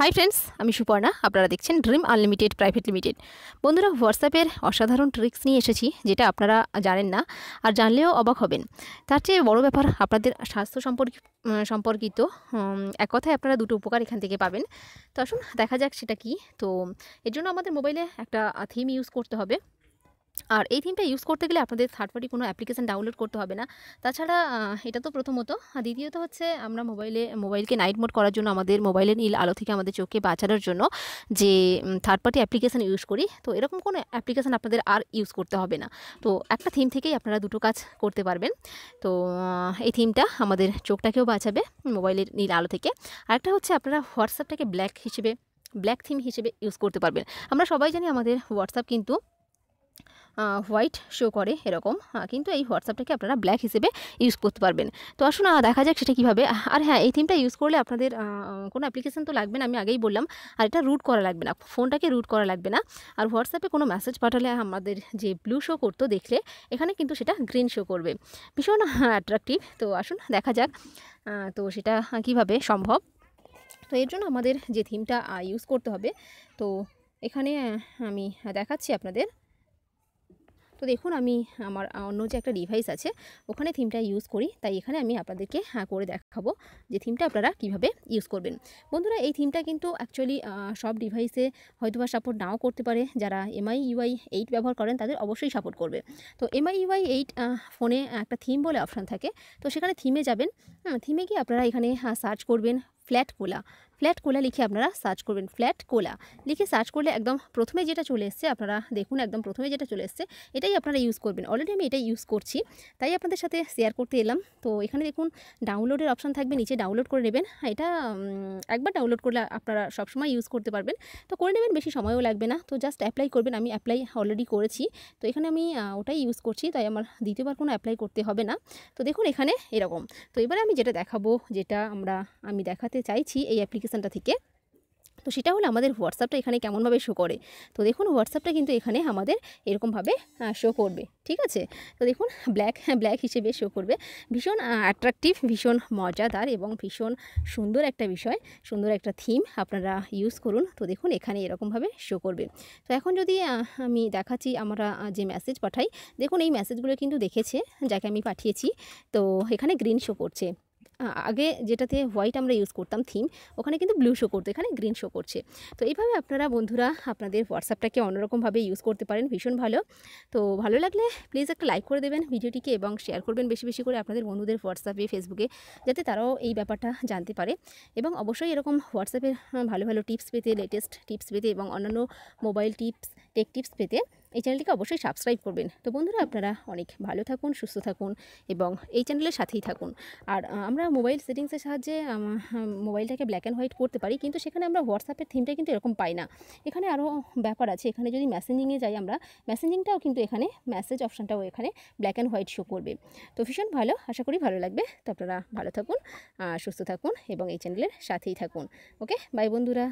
Hi friends আমি সুপর্ণা। আপনারা দেখছেন ড্রিম আনলিমিটেড প্রাইভেট লিমিটেড বন্ধুরা হোয়াটসঅ্যাপের অসাধারণ ট্রিক্স নিয়ে এসেছি, যেটা আপনারা জানেন না আর জানলেও অবাক হবেন। তার চেয়ে বড় ব্যাপার, আপনাদের স্বাস্থ্য সম্পর্ক সম্পর্কিত এক কথায় আপনারা দুটো উপকার এখান থেকে পাবেন। তো আসুন, দেখা যাক সেটা কি। তো এর জন্য আমাদের মোবাইলে একটা থিম ইউজ করতে হবে। আর এই থিমটা ইউজ করতে গেলে আপনাদের থার্ড পার্টি কোনো অ্যাপ্লিকেশান ডাউনলোড করতে হবে না। তাছাড়া এটা তো প্রথমত। আর দ্বিতীয়ত হচ্ছে, আমরা মোবাইলে মোবাইলকে নাইট মোড করার জন্য আমাদের মোবাইলের নীল আলো থেকে আমাদের চোখকে বাঁচানোর জন্য যে থার্ড পার্টি অ্যাপ্লিকেশান ইউজ করি, তো এরকম কোনো অ্যাপ্লিকেশান আপনাদের আর ইউজ করতে হবে না। তো একটা থিম থেকেই আপনারা দুটো কাজ করতে পারবেন। তো এই থিমটা আমাদের চোখটাকেও বাঁচাবে মোবাইলের নীল আলো থেকে। আরেকটা হচ্ছে, আপনারা হোয়াটসঅ্যাপটাকে ব্ল্যাক হিসেবে ব্ল্যাক থিম হিসেবে ইউজ করতে পারবেন। আমরা সবাই জানি আমাদের হোয়াটসঅ্যাপ কিন্তু হোয়াইট শো করে এরকম। কিন্তু এই হোয়াটসঅ্যাপটাকে আপনারা ব্ল্যাক হিসেবে ইউজ করতে পারবেন। তো আসুন দেখা যাক সেটা কীভাবে। আর হ্যাঁ এই থিমটা ইউজ করলে আপনাদের কোনো অ্যাপ্লিকেশান তো লাগবে না, আমি আগেই বললাম। আর এটা রুট করা লাগবে না, ফোনটাকে রুট করা লাগবে না। আর হোয়াটসঅ্যাপে কোনো মেসেজ পাঠালে আমাদের যে ব্লু শো করতো দেখলে, এখানে কিন্তু সেটা গ্রিন শো করবে। ভীষণ অ্যাট্রাকটিভ। তো আসুন, দেখা যাক তো সেটা কীভাবে সম্ভব। তো এর জন্য আমাদের যে থিমটা ইউজ করতে হবে। তো এখানে আমি দেখাচ্ছি আপনাদের। তো দেখুন, আমি আমার অন্য যে একটা ডিভাইস আছে, ওখানে থিমটা ইউজ করি। তাই এখানে আমি আপনাদেরকে হ্যাঁ করে দেখাবো যে থিমটা আপনারা কীভাবে ইউজ করবেন। বন্ধুরা, এই থিমটা কিন্তু অ্যাকচুয়ালি সব ডিভাইসে হয়তো বা সাপোর্ট নাও করতে পারে। যারা এমআই ইউআই এইট ব্যবহার করেন, তাদের অবশ্যই সাপোর্ট করবে। তো এমআই ইউআই এইট ফোনে একটা থিম বলে অপশান থাকে। তো সেখানে থিমে যাবেন। থিমে গিয়ে আপনারা এখানে সার্চ করবেন। ফ্ল্যাট কোলা ফ্ল্যাট কোলা লিখে আপনারা সার্চ করবেন ফ্ল্যাট কোলা লিখে সার্চ করলে একদম প্রথমে যেটা চলে এসছে, আপনারা দেখুন একদম প্রথমে যেটা চলে এসছে, এটাই আপনারা ইউজ করবেন। অলরেডি আমি এটাই ইউজ করছি, তাই আপনাদের সাথে শেয়ার করতে এলাম। তো এখানে দেখুন ডাউনলোডের অপশান থাকবে, নিচে ডাউনলোড করে নেবেন। এটা একবার ডাউনলোড করলে আপনারা সবসময় ইউজ করতে পারবেন। তো করে নেবেন, বেশি সময়ও লাগবে না। তো জাস্ট অ্যাপ্লাই করবেন, আমি অ্যাপ্লাই অলরেডি করেছি। তো এখানে আমি ওটাই ইউজ করছি, তাই আমার দ্বিতীয়বার কোনো অ্যাপ্লাই করতে হবে না। তো দেখুন এখানে এরকম। তো এবারে আমি যেটা দেখাবো, যেটা আমরা, আমি দেখাতে চাইছি এই অ্যাপ্লিকেশানটা থেকে। তো সেটা হলো আমাদের হোয়াটসঅ্যাপটা এখানে কেমনভাবে শো করে। তো দেখুন হোয়াটসঅ্যাপটা কিন্তু এখানে আমাদের এরকমভাবে শো করবে, ঠিক আছে? তো দেখুন ব্ল্যাক ব্ল্যাক হিসেবে শো করবে। ভীষণ অ্যাট্রাকটিভ ভীষণ মজাদার এবং ভীষণ সুন্দর একটা বিষয়, সুন্দর একটা থিম আপনারা ইউজ করুন। তো দেখুন এখানে এরকমভাবে শো করবে। তো এখন যদি আমি দেখাচ্ছি আমরা যে মেসেজ পাঠাই, দেখুন এই মেসেজগুলো কিন্তু দেখেছে, যাকে আমি পাঠিয়েছি। তো এখানে গ্রিন শো করছে। আগে যেটাতে হোয়াইট আমরা ইউজ করতাম থিম ওখানে কিন্তু ব্লু শো করতো, এখানে গ্রিন শো করছে। তো এইভাবে আপনারা বন্ধুরা আপনাদের হোয়াটসঅ্যাপটাকে অন্যরকমভাবে ইউজ করতে পারেন, ভীষণ ভালো। তো ভালো লাগলে প্লিজ একটা লাইক করে দেবেন ভিডিওটিকে এবং শেয়ার করবেন বেশি বেশি করে আপনাদের বন্ধুদের হোয়াটসঅ্যাপে ফেসবুকে যাতে তারাও এই ব্যাপারটা জানতে পারে। এবং অবশ্যই এরকম হোয়াটসঅ্যাপের ভালো ভালো টিপস পেতে লেটেস্ট টিপস পেতে এবং অন্যান্য মোবাইল টিপস টেক টিপস পেতে এই চ্যানেলটিকে অবশ্যই সাবস্ক্রাইব করবেন। তো বন্ধুরা, আপনারা অনেক ভালো থাকুন, সুস্থ থাকুন এবং এই চ্যানেলের সাথেই থাকুন। আর আমরা মোবাইল সেটিংসের সাহায্যে মোবাইলটাকে ব্ল্যাক অ্যান্ড হোয়াইট করতে পারি, কিন্তু সেখানে আমরা হোয়াটসঅ্যাপের থিমটা কিন্তু এরকম পাই না। এখানে আরও ব্যাপার আছে, এখানে যদি মেসেঞ্জিংয়ে যাই আমরা মেসেঞ্জিংটাও কিন্তু এখানে মেসেজ অপশানটাও এখানে ব্ল্যাক অ্যান্ড হোয়াইট শো করবে। তো ভীষণ ভালো, আশা করি ভালো লাগবে। তো আপনারা ভালো থাকুন সুস্থ থাকুন এবং এই চ্যানেলের সাথেই থাকুন। ওকে বাই বন্ধুরা।